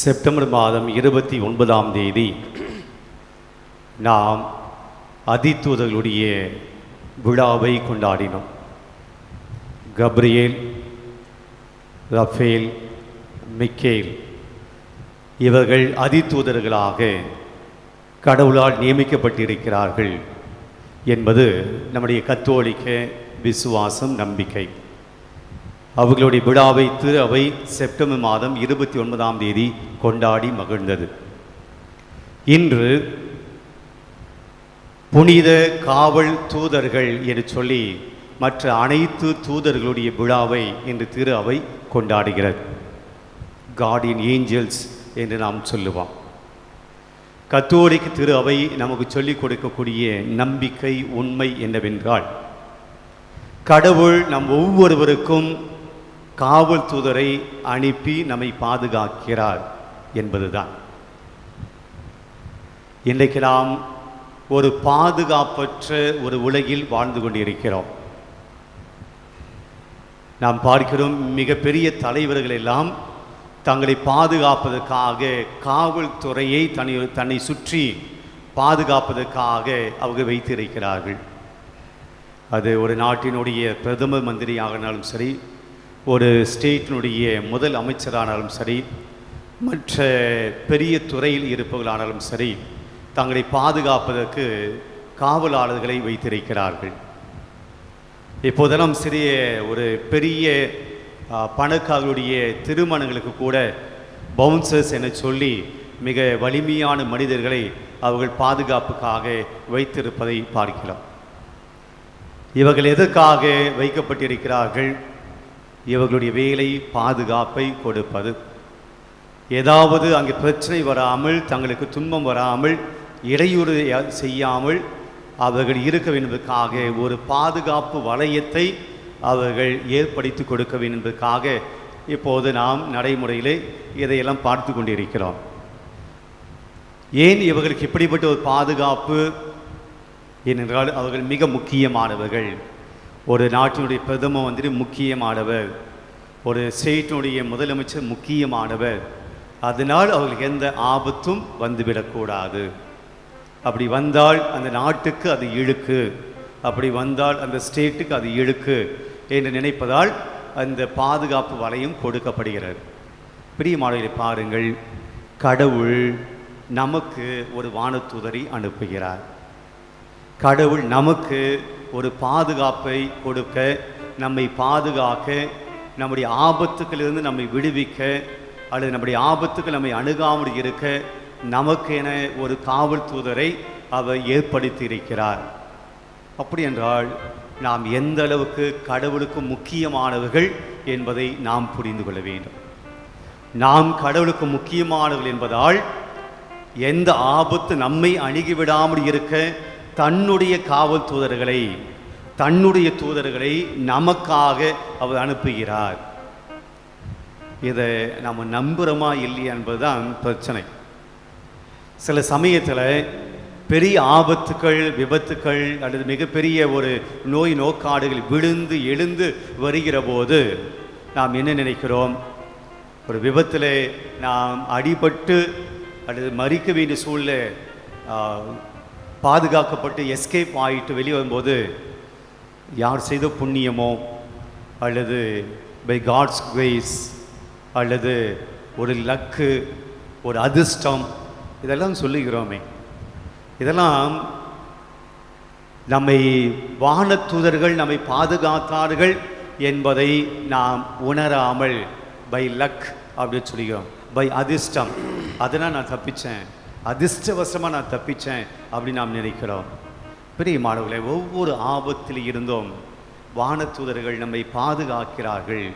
September மாதம் இருபத்தி ஒன்பதாம் தேதி நாம் அதித்தூதர்களுடைய விழாவை கொண்டாடினோம். கப்ரியேல் ரஃபேல் மிக்கேல் இவர்கள் அதித்தூதர்களாக கடவுளால் நியமிக்கப்பட்டிருக்கிறார்கள் என்பது நம்முடைய கத்தோலிக்க விசுவாசம் நம்பிக்கை. அவர்களுடைய விழாவை திரு அவை செப்டம்பர் மாதம் இருபத்தி ஒன்பதாம் தேதி கொண்டாடி மகிழ்ந்தது. இன்று புனித காவல் தூதர்கள் என்று சொல்லி மற்ற அனைத்து தூதர்களுடைய விழாவை இன்று திரு அவை கொண்டாடுகிறது. கார்டியன் ஏஞ்சல்ஸ் என்று நாம் சொல்லுவோம். கத்தோரிக்கு திரு அவை நமக்கு சொல்லிக் கொடுக்கக்கூடிய நம்பிக்கை உண்மை என்னவென்றால் கடவுள் நம் ஒவ்வொருவருக்கும் காவல் தூதரை அனுப்பி நம்மை பாதுகாக்கிறார் என்பதுதான். இன்றைக்கு நாம் ஒரு பாதுகாப்பற்ற ஒரு உலகில் வாழ்ந்து கொண்டிருக்கிறோம். நாம் பார்க்கிறோம் மிகப்பெரிய தலைவர்கள் எல்லாம் தங்களை பாதுகாப்பதற்காக காவல்துறையை தனி தன்னை சுற்றி பாதுகாப்பதற்காக அவங்க வைத்திருக்கிறார்கள். அது ஒரு நாட்டினுடைய பிரதம மந்திரியாகனாலும் சரி ஒரு ஸ்டேட்டினுடைய முதல் அமைச்சரானாலும் சரி மற்ற பெரிய துறையில் இருப்பவர்களானாலும் சரி தங்களை பாதுகாப்பதற்கு காவலாளர்களை வைத்திருக்கிறார்கள். இப்போதெல்லாம் சிறிய ஒரு பெரிய பணக்காரருடைய திருமணங்களுக்கு கூட பவுன்சர்ஸ் என சொல்லி மிக வலிமையான மனிதர்களை அவர்கள் பாதுகாப்புக்காக வைத்திருப்பதை பார்க்கிறோம். இவர்கள் எதற்காக வைக்கப்பட்டிருக்கிறார்கள்? இவர்களுடைய வேலை பாதுகாப்பை கொடுப்பது. ஏதாவது அங்கே பிரச்சனை வராமல் தங்களுக்கு துன்பம் வராமல் இடையூறு செய்யாமல் அவர்கள் இருக்க வேண்டுவதற்காக ஒரு பாதுகாப்பு வளையத்தை அவர்கள் ஏற்படுத்தி கொடுக்க வேண்டுவதற்காக இப்போது நாம் நடைமுறையிலே இதையெல்லாம் பார்த்து கொண்டிருக்கிறோம். ஏன் இவர்களுக்கு இப்படிப்பட்ட ஒரு பாதுகாப்பு? ஏனென்றால் அவர்கள் மிக முக்கியமானவர்கள். ஒரு நாட்டினுடைய பிரதம வந்துட்டு முக்கியமானவர் ஒரு ஸ்டேட்டினுடைய முதலமைச்சர் முக்கியமானவர் அதனால் அவர்களுக்கு எந்த ஆபத்தும் வந்துவிடக்கூடாது. அப்படி வந்தால் அந்த நாட்டுக்கு அது இழுக்கு. அப்படி வந்தால் அந்த ஸ்டேட்டுக்கு அது இழுக்கு என்று நினைப்பதால் அந்த பாதுகாப்பு வலையும் கொடுக்கப்படுகிறது. பிரியமானவர்களை பாருங்கள் கடவுள் நமக்கு ஒரு வானத்துதரை அனுப்புகிறார். கடவுள் நமக்கு ஒரு பாதுகாப்பை கொடுக்க நம்மை பாதுகாக்க நம்முடைய ஆபத்துக்களிலிருந்து நம்மை விடுவிக்க அல்லது நம்முடைய ஆபத்துக்கள் நம்மை அணுகாமல் இருக்க நமக்கென ஒரு காவல் தூதரை அவர் ஏற்படுத்தி இருக்கிறார் அப்படி என்றால் நாம் எந்த அளவுக்கு கடவுளுக்கு முக்கியமானவர்கள் என்பதை நாம் புரிந்து கொள்ள வேண்டும். நாம் கடவுளுக்கு முக்கியமானவர்கள் என்பதால் எந்த ஆபத்து நம்மை அணுகிவிடாமல் இருக்க தன்னுடைய காவல் தூதர்களை தன்னுடைய தூதர்களை நமக்காக அவர் அனுப்புகிறார். இதை நம்ம நம்புகிறோமா இல்லையா என்பதுதான் பிரச்சனை. சில சமயத்தில் பெரிய ஆபத்துக்கள் விபத்துக்கள் அல்லது மிகப்பெரிய ஒரு நோய் நோக்காடுகள் விழுந்து எழுந்து வருகிற போது நாம் என்ன நினைக்கிறோம்? ஒரு விபத்தில் நாம் அடிபட்டு அல்லது மறிக்க வேண்டிய சூழ்நிலை பாதுகாக்கப்பட்டு எஸ்கேப் ஆகிட்டு வெளியே வரும்போது யார் செய்த புண்ணியமோ அல்லது பை காட்ஸ் கிரேஸ் அல்லது ஒரு லக்கு ஒரு அதிர்ஷ்டம் இதெல்லாம் சொல்லுகிறோமே. இதெல்லாம் நம்மை வானத்தூதர்கள் நம்மை பாதுகாத்தார்கள் என்பதை நாம் உணராமல் பை லக் அப்படின்னு சொல்லிக்கிறோம் பை அதிர்ஷ்டம். அதனால் நான் தப்பித்தேன் அதிர்ஷ்டவசமாக நான் தப்பித்தேன் அப்படின்னு நாம் நினைக்கிறோம். பெரிய மாணவர்களே ஒவ்வொரு ஆபத்தில் இருந்தும் வானத்தூதர்கள் நம்மை பாதுகாக்கிறார்கள்.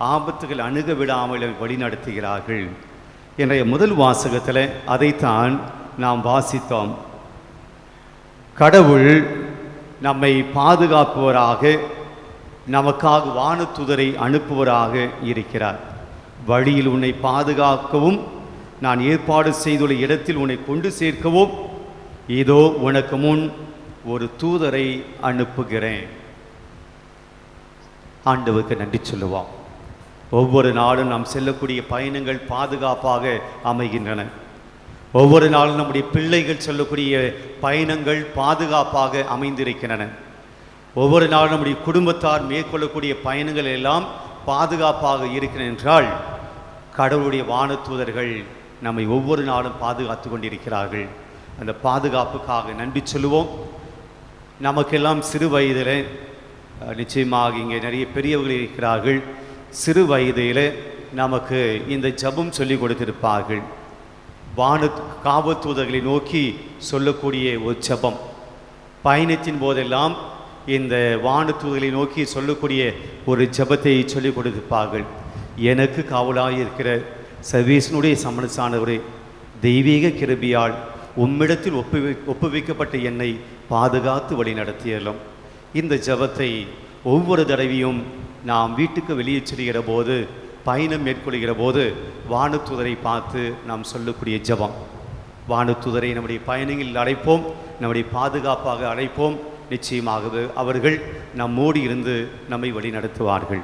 ஆபத்துகள் அணுக விடாமல் வழிநடத்துகிறார்கள். என்னுடைய முதல் வாசகத்தில் அதைத்தான் நாம் வாசித்தோம். கடவுள் நம்மை பாதுகாப்பவராக நமக்காக வானத்துதரை அனுப்புவராக இருக்கிறார். வழியில் உன்னை பாதுகாக்கவும் நான் ஏற்பாடு செய்துள்ள இடத்தில் உன்னை கொண்டு சேர்க்கவும். இதோ உனக்கு முன் ஒரு தூதரை அனுப்புகிறேன். ஆண்டவருக்கு நன்றி சொல்லுவோம் ஒவ்வொரு நாளும் நாம் செல்லக்கூடிய பயணங்கள் பாதுகாப்பாக அமைகின்றன. ஒவ்வொரு நாளும் நம்முடைய பிள்ளைகள் செல்லக்கூடிய பயணங்கள் பாதுகாப்பாக அமைந்திருக்கின்றன. ஒவ்வொரு நாளும் நம்முடைய குடும்பத்தார் மேற்கொள்ளக்கூடிய பயணங்கள் எல்லாம் பாதுகாப்பாக இருக்கிறது என்றால் கடவுளுடைய வானத்தூதர்கள் நம்மை ஒவ்வொரு நாளும் பாதுகாத்து கொண்டிருக்கிறார்கள். அந்த பாதுகாப்புக்காக நன்றி சொல்லுவோம். நமக்கெல்லாம் சிறு வயதில் நிச்சயமாக இங்கே நிறைய பெரியவர்கள் இருக்கிறார்கள். சிறு வயதில் நமக்கு இந்த ஜெபம் சொல்லி கொடுத்திருப்பார்கள். வான காவத்தூதர்களை நோக்கி சொல்லக்கூடிய ஒரு ஜெபம். பயணத்தின் போதெல்லாம் இந்த வானத்தூதர்களை நோக்கி சொல்லக்கூடிய ஒரு ஜெபத்தை சொல்லிக் கொடுத்திருப்பார்கள். எனக்கு காவலாக இருக்கிற சர்வீசனுடைய சமணசானவரே தெய்வீக கிருபியால் உம்மிடத்தில் ஒப்பு ஒப்புவிக்கப்பட்ட என்னை பாதுகாத்து வழி நடத்தியலும். இந்த ஜெபத்தை ஒவ்வொரு தடவையும் நாம் வீட்டுக்கு வெளியே செல்கிற போது பயணம் மேற்கொள்கிற போது வானத்துதரை பார்த்து நாம் சொல்லக்கூடிய ஜெபம். வானத்துதரை நம்முடைய பயணங்களில் அழைப்போம் நம்முடைய பாதுகாப்பாக அழைப்போம். நிச்சயமாகவே அவர்கள் நம்மோடு இருந்து நம்மை வழி நடத்துவார்கள்